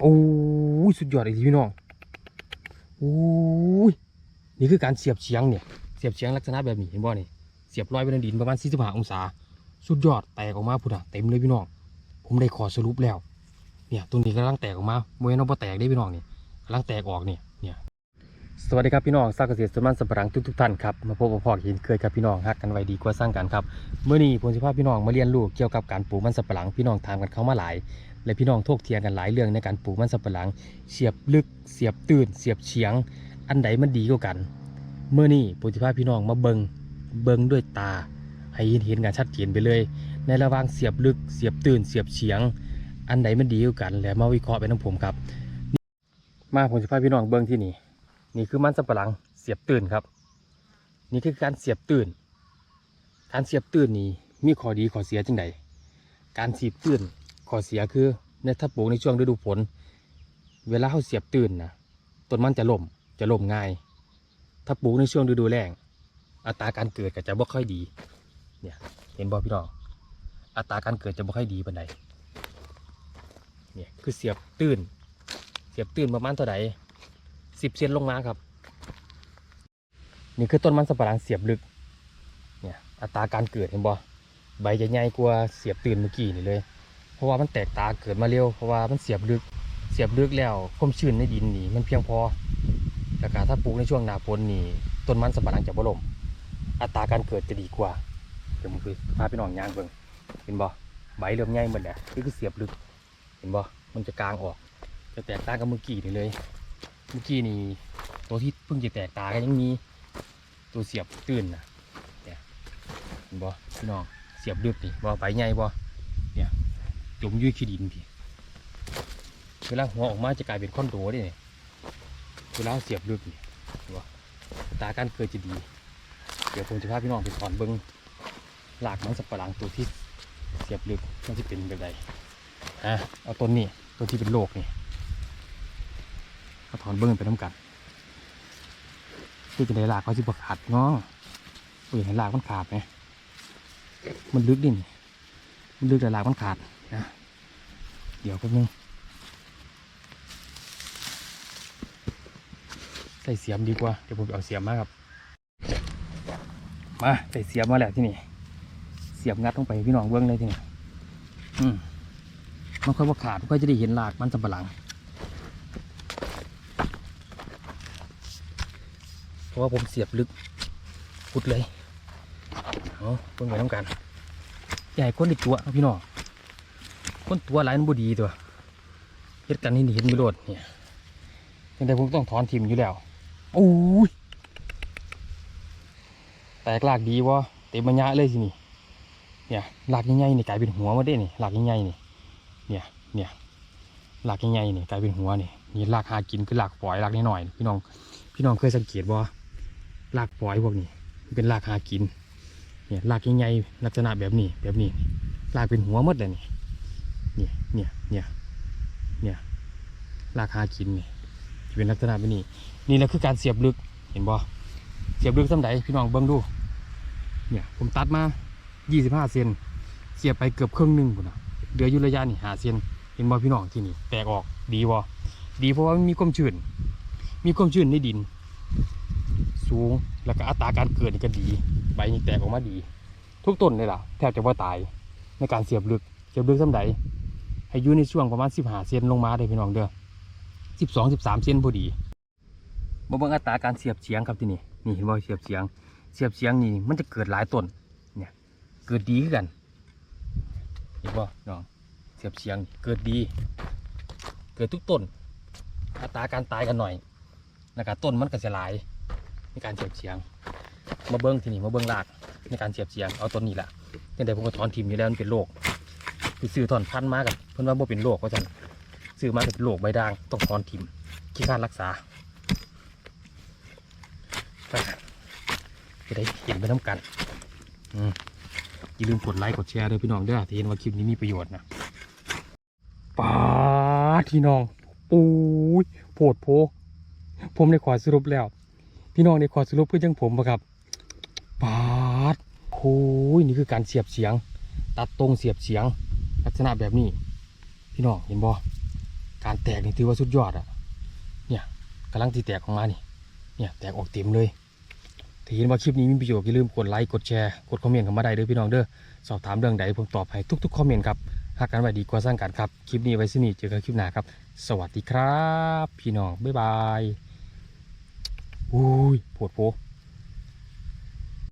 โอ้ยสุดยอดเลยพี่น้องโอ้ยนี่คือการเสียบเฉียงเนี่ยเสียบเฉียงลักษณะแบบนี้เห็นบ่นี่เสียบลอยไปในดินประมาณ45องศา สุดยอดแตกออกมาพุ่นอะเต็มเลยพี่น้องผมได้ขอสรุปแล้ว เนี่ยตัวนี้กำลังแตกออกมาโมเห็นเอาบ่แตกได้พี่น้องนี่กำลังแตกออกเนี่ยเนี่ยสวัสดีครับพี่น้องสร้างเกษตรสมันสับปะรังทุกทุกท่านครับมาพบกับพ่อห็นเคยครับพี่น้องฮักกันไว้ดีกว่าสร้างกันครับเมื่อนี้ผมจะพาพี่น้องมาเรียนรู้เกี่ยวกับการปลูกมันสับปะรังพี่น้องถามกันเข้ามาหลาย และพี่น้องโทกเถียงกันหลายเรื่องในการปลูกมันสับปะหลัง เสียบลึกเสียบตื่น เสียบเฉียง อันใดมันดีกว่ากัน เมื่อนี้ผมจะพาพี่น้องมาเบิงเบิงด้วยตา ให้เห็นเห็นกันชัดเจนไปเลย ในระหว่างเสียบลึกเสียบตื่น เสียบเฉียง อันใดมันดีกว่ากัน แล้วมาวิเคราะห์ไปน้ำผมครับ มาผมจะพาพี่น้องเบิงที่นี่ นี่คือมันสับปะหลังเสียบตื่นครับ นี่คือการเสียบตื่น การเสียบตื่นนี่มีข้อดีข้อเสียจังใดการเสียบตื่น อเสียคือในถ้าปลูกในช่วงฤดูฝนเวลาเขาเสียบตื่นนะต้นมันจะล่มจะล่มง่าย ถ้าปลูกในช่วงฤดูแล้งอัตราการเกิดก็จะบ่ค่อยดี เนี่ยเห็นบ่พี่น้องอัตราการเกิดจะบ่ค่อยดีปานใดเนี่ยคือเสียบตื่นเสียบตื่นประมาณเท่าไหร่สิบเซนลงมาครับ นี่คือต้นมันสับปะหลังเสียบลึก เนี่ยอัตราการเกิดเห็นบ่ใบจะใหญ่กว่าเสียบตื่นเมื่อกี้นี่เลย ราะว่ามันแตกตาเกิดมาเร็วเพราะว่ามันเสียบลึกเสียบลึกแล้วความชื้นในดินนี่มันเพียงพอแต่การถ้าปลูกในช่วงหน้าฝนนี่ต้นมันสับปะหลังจะบ่ล่มอัตราการเกิดจะดีกว่าเดี๋ยวผมไปพาพี่น้องยางเบิ่งเห็นบ่ใบเริ่มใหญ่หมดแล้วนี่คือเสียบลึกเห็นบ่มันจะกลางออก จะแตกตากับเมื่อกี้นี่เลยเมื่อกี้นี่ตัวที่เพิ่งจะแตกตาก็ยังมีตัวเสียบตื่นนะเนี่ยเห็นบ่พี่น้องเสียบลึกนี่บ่ใบใหญ่บ่เนี่ย จมยุ่ยขี้ดินพี่เวลาหัวออกมาจะกลายเป็นคอนโดได้เนี่ยเวลาเสียบลึกนี่เนบ่อัตาการเกิดจะดี เดี๋ยวผมจะพาพี่น้องไปถอนเบิ้งหลากมันสับปะหลังตัวที่เสียบลึกมันจะเป็นแบบใดอะเอาต้นนี้ตัวที่เป็นโรคนี่เอาถอนเบิ้งไปน้ำกันที่จะได้หลากเขาสิบขาดเนาะเห็นหลากมันขาดไหมมันลึกดินมันลึกแต่หลากมันขาด นะเดี๋ยวแป๊บนึงใส่เสียมดีกว่า เดี๋ยวผมเอาเสียมมาครับ มาใส่เสียบมาแล้วที่นี่ เสียบงัดลงไปพี่น้องเบิ้องเลยที่นี่อืมมันค่อยว่าขาดมันค่อยจะได้เห็นหลากมันสำปะหลัง เพราะว่าผมเสียบลึกพุดเลยเอาเพิ่งไปน้ำกันใหญ่คนอีกตัวพี่น้อง คนตัวหลายมันบดีตัวเฮ็ดกันนี่เห็นไม่โดดเนี่ยยังไงผมต้องถอนทิมอยู่แล้วโอ้ยแตกหลากดีวะเต็มมันยะเลยสินี่เนี่ยหลากใหญ่ๆนี่กลายเป็นหัวมาได้นี่หลากใหญ่ๆนี่เนี่ยเนี่ยหลากใหญ่ๆนี่กลายเป็นหัวนี่นี่หลากหากินคือหลากฝอยหลากน้อยๆพี่น้องพี่น้องเคยสังเกตบ่หลากฝอยพวกนี้มันเป็นหลากหากินเนี่ยหลากใหญ่ๆลักษณะแบบนี้แบบนี้หลากเป็นหัวหมดเลยนี่ เนี่ยเนี่ยเนี่ยเนี่ยหลากหากินนี่จะเป็นลักษณะแบบนี้ นี่แหละคือการเสียบลึกเห็นบ่เสียบลึกสำใดพี่น้องเบิ่งดู เนี่ยผมตัดมา 25 เซนเสียบไปเกือบครึ่งหนึ่งพุ่นะเหลืออยู่ระยะนี่หาเซนเห็นบ่พี่น้องที่นี่แตกออกดีบ่ดีเพราะว่ามันมีความชื้น มีความชื้นในดิน สูงแล้วก็อัตราการเกิดนี่ก็ดี ใบนี่แตกออกมาดี ทุกต้นเลยล่ะแทบจะว่าตายในการเสียบลึกเสียบลึกสำใด ให้อยู่ในช่วงประมาณ15เซนลงมาเลยพี่น้องเด้อ12 13เซนพอดีมาเบิ่งอัตราการเสียบเฉียงครับที่นี่นี่เห็นบ่เสียบเฉียง เสียบเฉียงนี่มันจะเกิดหลายต้นเนี่ยเกิดดีคือกันเห็นบ่น้องเสียบเฉียงเกิดดี เกิดทุกต้น อัตราการตายกันหน่อยแล้วก็ต้นมันก็จะหลายในการเสียบเฉียง มาเบิ้งที่นี่มาเบิ้งรากในการเสียบเฉียงเอาต้นนี้แหละยังไงผมก็ถอนทิมอยู่แล้วมันเป็นโรค ซื้อถอนพันธุ์มากับเพิ่นว่าบ่เป็นโรคว่าจันซื้อมาเป็นโรคใบด่างต้องถอนทิมขี้การรักษาจะได้เห็นไปน้ำกันอย่าลืมกดไลค์กดแชร์ด้วยพี่น้องเด้อที่เห็นว่าคลิปนี้มีประโยชน์นะป้าดพี่น้องปูยโผดโพผมได้ขอสรุปแล้ว พี่น้องได้ขอสรุปเพื่อจังผมปะครับป้าดโอ้ยนี่คือการเสียบเสียง ตัดตรงเสียบเสียง ลักษณะแบบนี้ พี่น้องเห็นบ่การแตกนี่ถือว่าสุดยอดอะเนี่ยกำลังที่แตกออกมานี่เนี่ยแตกออกเต็มเลยถ้าเห็นว่าคลิปนี้มีประโยชน์อย่าลืมกดไลค์กดแชร์กดคอมเมนต์เข้ามาได้เด้อพี่น้องเด้อสอบถามเรื่องใดผมตอบให้ทุกๆคอมเมนต์ครับหากกันไว้ดีกว่าสร้างกันครับ คลิปนี้ไว้สินี่เจอกันคลิปหน้าครับ สวัสดีครับ พี่น้อง บ๊ายบายอุ้ยปวดโผ